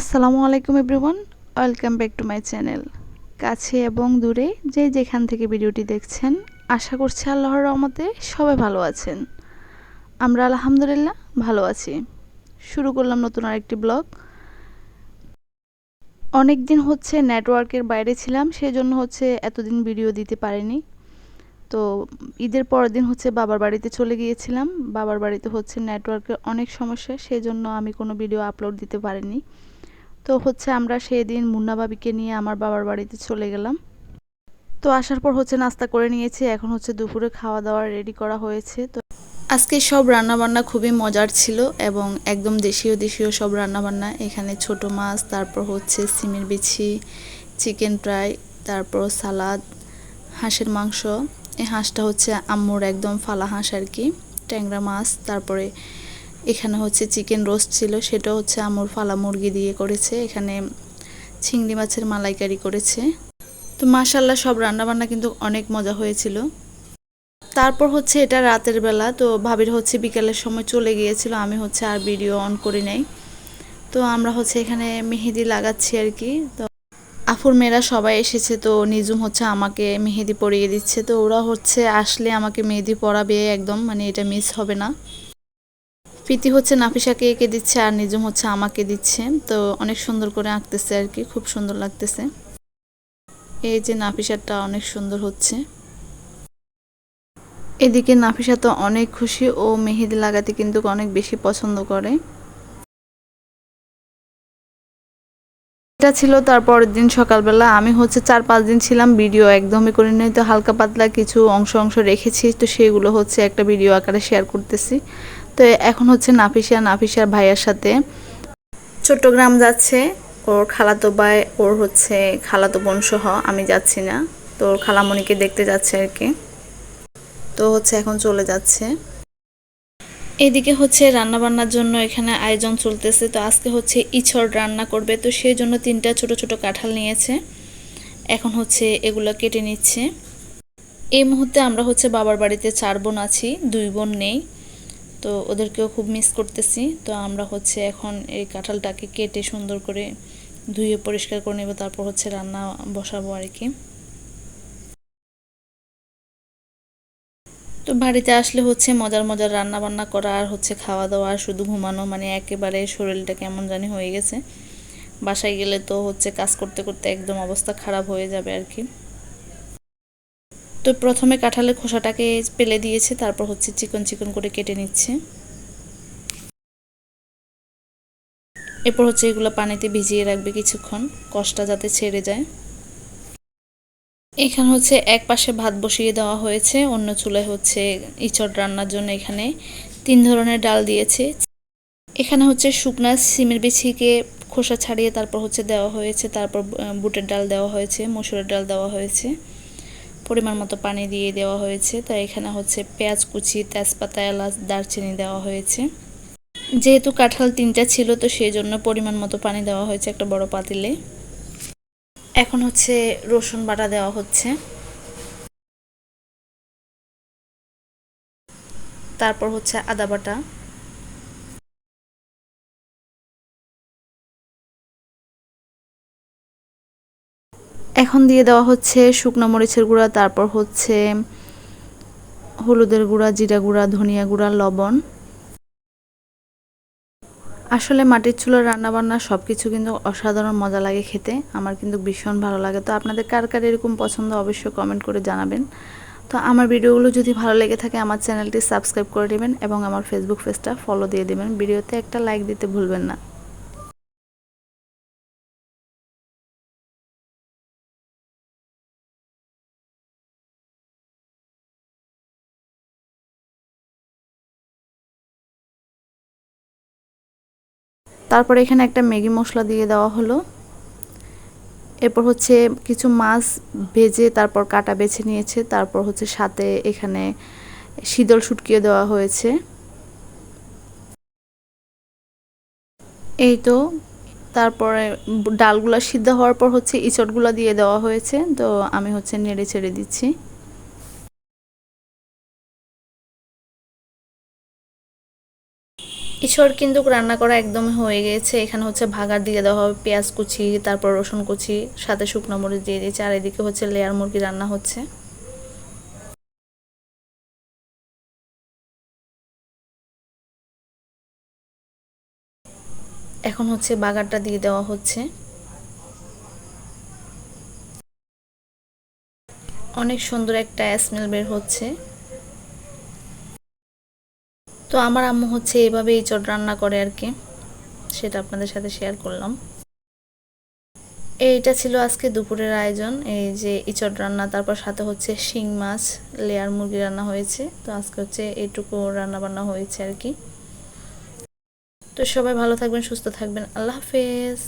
আসসালামু আলাইকুম everyone, welcome back to my channel. কাছে এবং দূরে যে যেখান থেকে ভিডিওটি দেখছেন, আশা করছি আল্লাহর রহমতে সবাই ভালো আছেন। আমরা আলহামদুলিল্লাহ ভালো আছি। শুরু করলাম নতুন আরেকটি ব্লগ। অনেক দিন হচ্ছে নেটওয়ার্কের বাইরে ছিলাম, সেজন্য হচ্ছে এতদিন ভিডিও দিতে পারিনি। তো ঈদের পরের দিন হচ্ছে বাবার বাড়িতে চলে গিয়েছিলাম। বাবার বাড়িতে হচ্ছে নেটওয়ার্কের অনেক সমস্যা, সেজন্য আমি কোনো ভিডিও আপলোড দিতে পারিনি। তো হচ্ছে আমরা সেদিন মুন্না বাবিকে নিয়ে আমার বাবার বাড়িতে চলে গেলাম। তো আসার পর হচ্ছে নাস্তা করে নিয়েছি, এখন হচ্ছে দুপুরে খাওয়া দাওয়া রেডি করা হয়েছে। তো আজকে সব রান্নাবান্না খুবই মজার ছিল এবং একদম দেশীয় দেশীয় সব রান্নাবান্না। এখানে ছোট মাছ, তারপর হচ্ছে সিমের বিছি চিকেন ফ্রাই, তারপর সালাদ, হাঁসের মাংস। এই হাঁসটা হচ্ছে আম্মুর একদম ফালা হাঁস আর কি, ট্যাংরা মাছ, তারপরে এখানে হচ্ছে চিকেন রোস্ট ছিল সেটা হচ্ছে আমুর ফালা মুরগি দিয়ে করেছে। এখানে চিংড়ি মাছের মালাইকারি করেছে। তো মাশাল্লাহ সব রান্নাবান্না কিন্তু অনেক মজা হয়েছিল। তারপর হচ্ছে এটা রাতের বেলা, তো ভাবির হচ্ছে বিকালের সময় চলে গিয়েছিল, আমি হচ্ছে আর ভিডিও অন করি নাই। তো আমরা হচ্ছে এখানে মেহেদি লাগাচ্ছি আর কি। তো আফুর মেয়েরা সবাই এসেছে, তো নিজুম হচ্ছে আমাকে মেহেদি পরিয়ে দিচ্ছে। তো ওরা হচ্ছে আসলে আমাকে মেহেদি পরাবে একদম মানে এটা মিস হবে না। প্রীতি হচ্ছে নাফিসাকে এঁকে দিচ্ছে আর নিজম হচ্ছে আমাকে দিচ্ছে। তো অনেক সুন্দর করে আঁকতেছে আর কি, খুব সুন্দর লাগতেছে। এই যে নাফিসাটা অনেক সুন্দর হচ্ছে। এদিকে নাফিসা তো অনেক খুশি ও মেহেদি লাগাতে কিন্তু অনেক বেশি পছন্দ করে। এটা ছিল তারপরের দিন সকালবেলা। আমি হচ্ছে চার পাঁচ দিন ছিলাম ভিডিও একদমই করে নেই, তো হালকা পাতলা কিছু অংশ অংশ রেখেছি, তো সেগুলো হচ্ছে একটা ভিডিও আকারে শেয়ার করতেছি। তো এখন হচ্ছে নাফিসা নাফিসার ভাইয়ার সাথে। চট্টগ্রাম যাচ্ছে, ওর খালাতো ভাই, ওর হচ্ছে খালাতো বোন সহ আমি যাচ্ছি না। তো ওর খালামণিকে দেখতে যাচ্ছে আর কি। তো হচ্ছে এখন চলে যাচ্ছে। এদিকে হচ্ছে রান্না বান্নার জন্য এখানে আয়োজন চলতেছে। তো আজকে হচ্ছে ইছড় রান্না করবে। তো সেই জন্য তিনটা ছোট ছোট কাঁঠাল নিয়েছে। এখন হচ্ছে এগুলো কেটে নিচ্ছে। এই মুহূর্তে আমরা হচ্ছে বাবার বাড়িতে চার বোন আছি, দুই বোন নেই। তো ওদেরকেও খুব মিস করতেছি। তো আমরা হচ্ছে এখন এই কাঁঠালটাকে কেটে সুন্দর করে ধুয়ে পরিষ্কার করে নেব, তারপর হচ্ছে রান্না বসাবো আর কি তো বাড়িতে আসলে হচ্ছে মজার মজার রান্না বান্না করা আর হচ্ছে খাওয়া দাওয়া আর শুধু ঘুমানো মানে একেবারে শরীরটা কেমন জানি হয়ে গেছে। বাসায় গেলে তো হচ্ছে কাজ করতে করতে একদম অবস্থা খারাপ হয়ে যাবে আর কি তো প্রথমে কাঁঠালের খোসাটাকে পেলে দিয়েছে, তারপর হচ্ছে চিকন চিকন করে কেটে নিচ্ছে। এরপর হচ্ছে এগুলো পানিতে ভিজিয়ে রাখবে কিছুক্ষণ কষ্টা যাতে ছেড়ে যায়। এখানে হচ্ছে এক পাশে ভাত বসিয়ে দেওয়া হয়েছে, অন্য চুলায় হচ্ছে ইচড় রান্নার জন্য এখানে তিন ধরনের ডাল দিয়েছে। এখানে হচ্ছে শুকনা সিমের বিছিকে খোসা ছাড়িয়ে তারপর হচ্ছে দেওয়া হয়েছে, তারপর বুটের ডাল দেওয়া হয়েছে, মসুরের ডাল দেওয়া হয়েছে। পরিমাণ মতো পানি দিয়ে দেওয়া হয়েছে। তো এখানে হচ্ছে পেঁয়াজ কুচি, তেজপাতা, এলাচ, দারচিনি দেওয়া হয়েছে। যেহেতু কাঁঠাল তিনটা ছিল, তো সেই জন্য পরিমাণ মতো পানি দেওয়া হয়েছে একটা বড় পাতিলে। এখন হচ্ছে রসুন বাটা দেওয়া হচ্ছে। তারপর হচ্ছে আদা বাটা। এখন দিয়ে দেওয়া হচ্ছে শুকনো মরিচের গুঁড়া, তারপর হচ্ছে হলুদের গুঁড়া, জিরা গুঁড়া, ধনিয়া গুঁড়া, লবণ। আসলে মাটির চুলার রান্নাবান্না সব কিছু কিন্তু অসাধারণ মজা লাগে খেতে, আমার কিন্তু ভীষণ ভালো লাগে। তো আপনাদের কার কার এরকম পছন্দ অবশ্যই কমেন্ট করে জানাবেন। তো আমার ভিডিওগুলো যদি ভালো লেগে থাকে, আমার চ্যানেলটি সাবস্ক্রাইব করে দেবেন এবং আমার ফেসবুক পেজটা ফলো দিয়ে দেবেন। ভিডিওতে একটা লাইক দিতে ভুলবেন না। তারপর এখানে একটা ম্যাগি মশলা দিয়ে দেওয়া হলো। এরপর হচ্ছে কিছু মাছ ভেজে তারপর কাটা বেছে নিয়েছে। তারপর হচ্ছে সাথে এখানে শীতল শুটকিয়ে দেওয়া হয়েছে। এই তো, তারপরে ডালগুলা সিদ্ধ হওয়ার পর হচ্ছে ইচটগুলা দিয়ে দেওয়া হয়েছে। তো আমি হচ্ছে নেড়ে ছেড়ে দিচ্ছি। ইসর কিন্তু রান্না করা একদম হয়ে গেছে। এখানে হচ্ছে ভাগার দিয়ে দেওয়া হবে, পেঁয়াজ কুচি, তারপর রসুন কুচি, সাথে শুকনো মরিচ দিয়ে দিয়েছে, আর এদিকে হচ্ছে লেয়ার মুরগি রান্না হচ্ছে। এখন হচ্ছে বাগারটা দিয়ে দেওয়া হচ্ছে। অনেক সুন্দর একটা স্মেল বের হচ্ছে। তো আমার আম্মু হচ্ছে এভাবে ইঁচড় রান্না করে আর কি। সেটা আপনাদের সাথে শেয়ার করলাম। এইটা ছিল আজকে দুপুরের আয়োজন। এই যে ইঁচড় রান্না, তারপর সাথে হচ্ছে শিং মাছ, লেয়ার মুরগি রান্না হয়েছে। তো আজকে হচ্ছে এইটুকু রান্না বান্না হয়েছে আর কি। তো সবাই ভালো থাকবেন, সুস্থ থাকবেন। আল্লাহ হাফেজ।